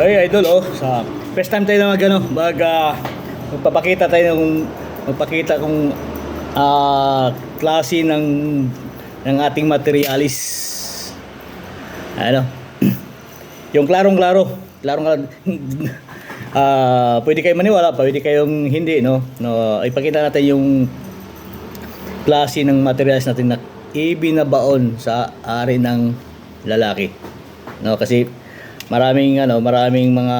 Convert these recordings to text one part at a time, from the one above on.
Hey idol oh, sa first time tayo na mag ano, mag ah, magpapakita tayo ng magpakita kung ah klase ng ng ating materialis. Ano? Yung klarong-klaro, klarong ah pwede kayo maniwala, pwede kayong hindi no. No, ipakita natin yung klase ng materials natin na ibinabaon sa ari ng lalaki. No, kasi maraming ano, maraming mga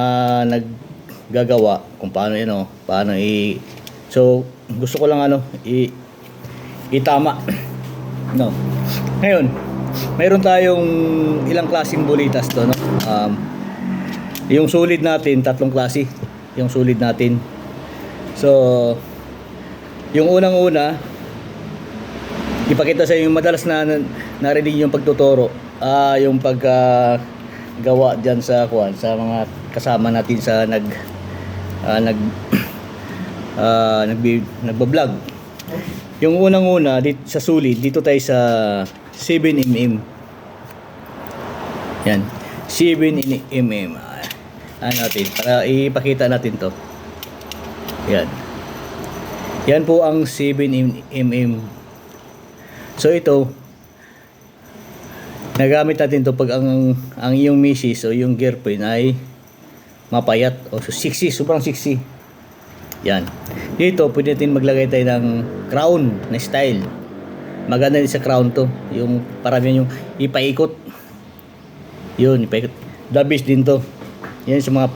naggagawa kung paano yun, no, paano i So, gusto ko lang ano, i itama. No. Ngayon, mayroon tayong ilang klaseng bulitas to, no. Um, yung sulit natin, tatlong klase. Yung sulit natin. So, yung unang-una, ipakita sa inyo yung madalas na na- narinig yung pagtuturo ah yung pagka gawa diyan sa kuan sa mga kasama natin sa nag ah, nag ah nagbi nagba-vlog yung unang-una dito sa sulit dito tayo sa 7 mm yan 7 mm Ah, ano natin para ipakita natin to. Yan. Yan po ang 7 mm So ito, nagamit natin to pag ang ang iyong misis o yung girlfriend ay mapayat o so sexy, sobrang sexy. Yan. Dito, pwede natin maglagay tayo ng crown na style. Maganda din sa crown to. Yung parang yung ipaikot. Yun, ipaikot. Best din to. Yan sa mga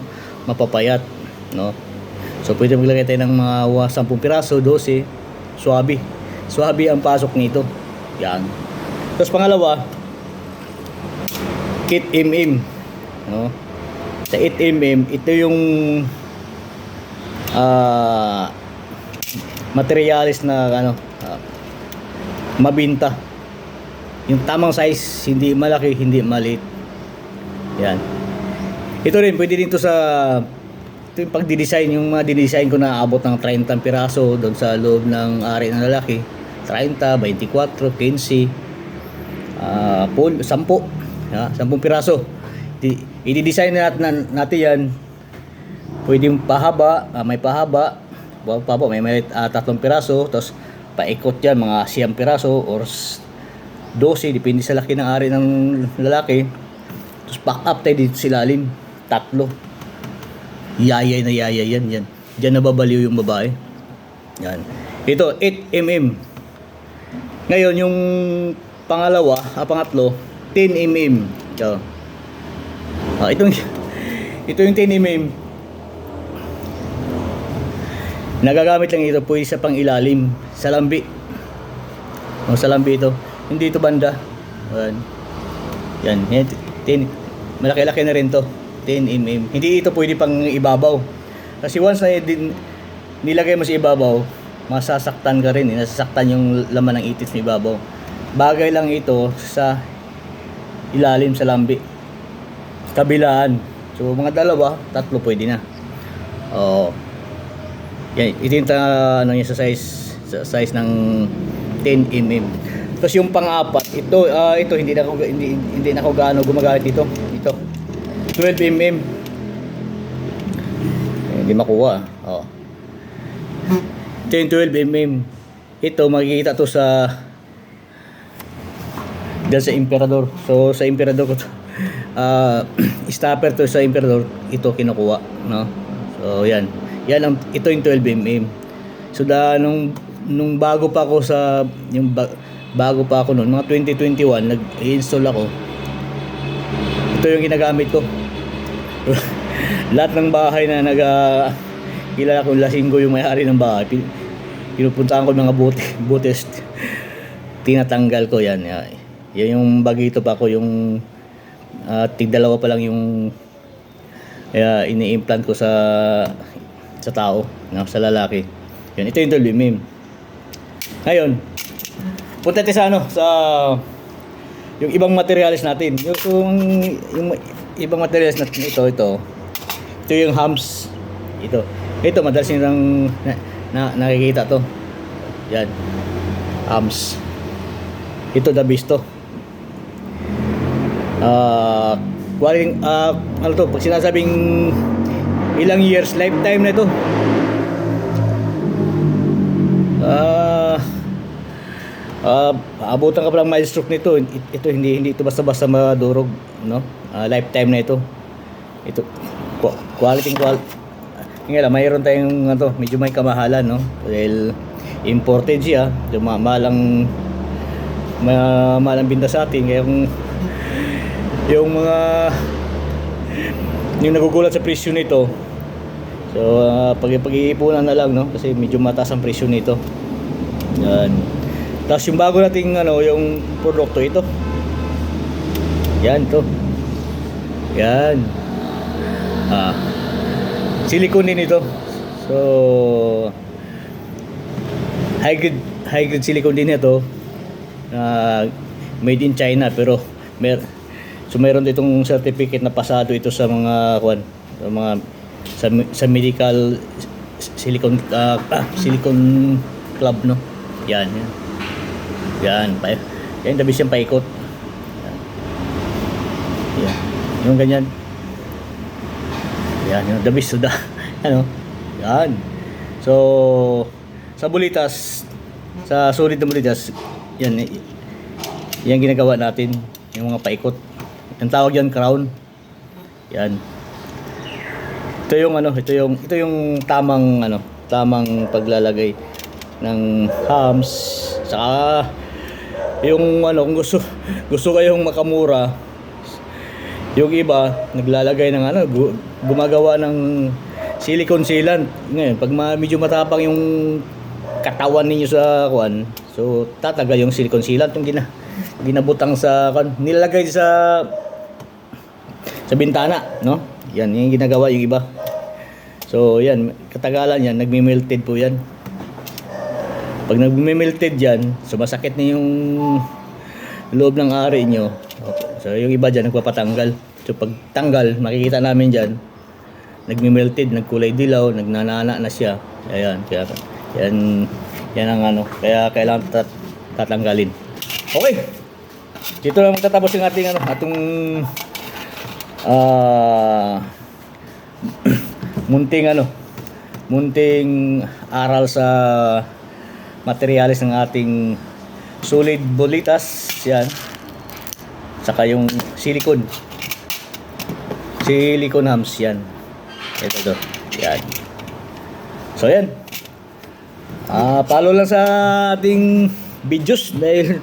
mapapayat. No? So, pwede maglagay tayo ng mga wa- 10 piraso, 12. Swabe. Swabe ang pasok nito. Yan. Tapos pangalawa, kit mm. No? Sa 8 mm, ito yung ah materialis na ano ah, mabinta. Yung tamang size, hindi malaki, hindi maliit. Yan. Ito rin, pwede din to sa ito yung pagdi-design, yung mga dinesign ko na abot ng 30 piraso doon sa loob ng ari ng lalaki. 30, 24, 15, ah pul, 10, ha, 10 piraso. I-design natin, natin yan. Pwedeng pahaba, ah, may pahaba, Ba- pahaba, may, may ah, tatlong piraso, tapos paikot yan, mga siyam piraso or s- 12, depende sa laki ng ari ng lalaki. Tapos back up tayo dito sa ilalim, tatlo. Yayay na yayay yan, yan. Diyan nababaliw yung babae. Yan. Ito, 8 mm. Ngayon, yung pangalawa, ah, pangatlo, 10 mm. Ito. Ah, itong, ito yung 10 mm. Nagagamit lang ito po sa pang ilalim, sa lambi. O, sa lambi ito. Hindi ito banda. Yan. Yan. Yan. 10. Malaki-laki na rin to. 10 mm. Hindi ito pwede pang ibabaw. Kasi once na din, nilagay mo sa ibabaw, masasaktan ka rin. Eh. Nasasaktan yung laman ng itis sa ibabaw. Bagay lang ito sa ilalim sa lambi. Kabilaan. So mga dalawa, tatlo pwede na. Oo. Yan, ito yung ano yung sa size sa size ng 10 mm. Tapos yung pang-apat, ito ah, ito hindi na ako hindi hindi na ako gaano gumagamit dito. Ito. 12 mm. Eh, Hindi makuha. Oh. Ito yung 12 mm. Ito makikita to sa dyan sa Emperador. So sa Emperador ko to. Ah, stopper to sa Emperador, ito kinukuha, no? So yan. Yan ang ito yung 12 mm. So da nung nung bago pa ako sa yung ba- bago pa ako noon, mga 2021 nag-install ako. Ito yung ginagamit ko. Lahat ng bahay na nag ah, kilala ko lasinggo yung may-ari ng bahay. Pin- Pinupuntahan ko mga bote, botes tinatanggal ko yan. Yan yan yung bagito pa ko yung uh, tigdalawa pa lang yung kaya ini-implant ko sa sa tao, no, sa lalaki. Yan, ito yung 12 mm. Ngayon, punta tayo sa ano, sa yung ibang materials natin. Yung, yung, yung ibang materials natin, ito, ito. Ito yung hams. Ito. Ito, madalas yung na, na, nakikita to. Yan. Hams. Ito, the to. Ah, quality, ah, ano to, pag sinasabing ilang years, lifetime na ito. Ah, ah, abutan ka pa lang milestroke nito. It- Ito hindi hindi ito basta-basta madurog, no? Ah, lifetime na ito. Ito qu- quality quality. Nga lang, mayroon tayong ano, medyo may kamahalan, no? Dahil imported siya, yung ma- malang ma malang binta sa atin kaya yung yung mga yung nagugulat sa presyo nito. So ah, pag pag-iipunan na lang no? Kasi medyo mataas ang presyo nito. Yan. Tapos yung bago nating ano yung produkto ito. Yan to. Yan. Ah. Silicone din ito. So high grade high grade silicone din ito. Na made in China pero mer so meron ditong certificate na pasado ito sa mga kwan sa mga sa, sa medical silicon ah, ah, silicon club no? Yan yan. Yan pa yan tabi siyang paikot. Yan. yan yung ganyan. Yan yung dabis suda ano? Yan. So sa bulitas sa sulit na bulitas yan yan ginagawa natin yung mga paikot ang tawag yan crown. Yan. Ito yung ano ito yung ito yung tamang ano tamang paglalagay ng hams. Saka yung ano kung gusto gusto kayong makamura yung iba naglalagay ng ano gu- gumagawa ng silicone sealant. Ngayon pag ma- medyo matapang yung katawan ninyo sa kuan so tatagal yung silicone sealant. Yung gina ginabutang sa kuan nilagay sa sa bintana no? Yan yung ginagawa yung iba. So yan katagalan yan nagme-melted po yan. Pag nagme-melted yan sumasakit na yung loob ng ari nyo. So yung iba dyan nagpapatanggal. So pag tanggal makikita namin dyan nagme-melted nagkulay dilaw nagnanana na siya. Ayan kaya yan yan ang ano kaya kailangan tat tatanggalin. Okay! Dito na magtatapos yung ating ano atong ah munting ano munting aral sa materialis ng ating solid bolitas yan. Saka yung silicone. Silicone hams yan. Ito to yan. So yan. Ah follow lang sa ating videos dahil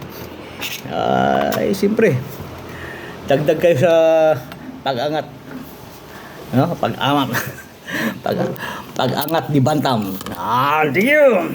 ah eh, siyempre dagdag kayo sa pag-angat. No? pag-angat. Pag, pag-angat ni Bantam. Ah, you